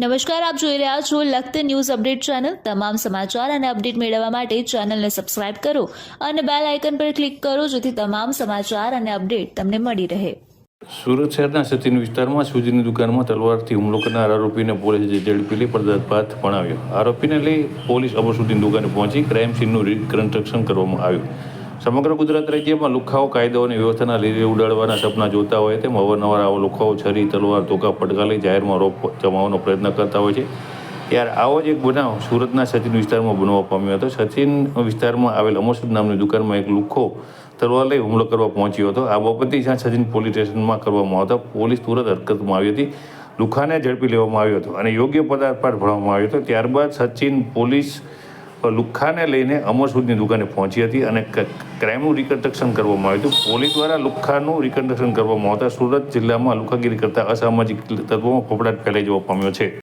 નમસ્કાર, આપ જોઈ રહ્યા છો લખત ન્યૂઝ અપડેટ ચેનલ. તમામ સમાચાર અને અપડેટ મેળવવા માટે ચેનલને સબસ્ક્રાઇબ કરો અને બેલ આઇકન પર ક્લિક કરો જેથી તમામ સમાચાર અને અપડેટ તમને મળી રહે. સુરત શહેરના સચિન વિસ્તારમાં સૂજીની દુકાનમાં તલવારથી હુમલો કરનાર આરોપીને પોલીસે ઝડપી લઈ પણ ભણાવ્યો. આરોપીને લઈ પોલીસ અમરસુદ્દીન દુકાને પહોંચી ક્રાઇમ સીનનું રિકન્સ્ટ્રક્શન કરવામાં આવ્યું. સમગ્ર ગુજરાત રાજ્યમાં લુખાઓ કાયદો અને વ્યવસ્થાના લીધે ઉડાડવાના સપના જોતા હોય તેમ અવારનવાર આવા લુખાઓ, છરી, તલવાર, ધોકા લઈ જાહેરમાં રોપ જમાવવાનો પ્રયત્ન કરતા હોય છે. ત્યારે આવો જ એક બનાવ સુરતના સચિન વિસ્તારમાં બનવા પામ્યો હતો. સચિન વિસ્તારમાં આવેલ અમરસુદ નામની દુકાનમાં એક લુખ્ખો તલવાર લઈ હુમલો કરવા પહોંચ્યો હતો. આ બાબતે જ્યાં સચિન પોલીસ સ્ટેશનમાં કરવામાં આવતા પોલીસ તુરંત હરકતમાં આવી હતી. લુખાને ઝડપી લેવામાં આવ્યો હતો અને યોગ્ય પદાર્થપાઠ ભણવામાં આવ્યો હતો. ત્યારબાદ સચિન પોલીસ લુખ્ખાને લઈને અમરસુદની દુકાને પહોંચી હતી અને ક્રાઇમનું રિકન્સ્ટ્રક્શન કરવામાં આવ્યું હતું. પોલીસ દ્વારા લુખ્ખાનું રિકન્સ્ટ્રક્શન કરવામાં આવતા સુરત જિલ્લામાં લુખાગીરી કરતા અસામાજિક તત્વોમાં ફફડાટ ફેલાઈ જવા પામ્યો છે.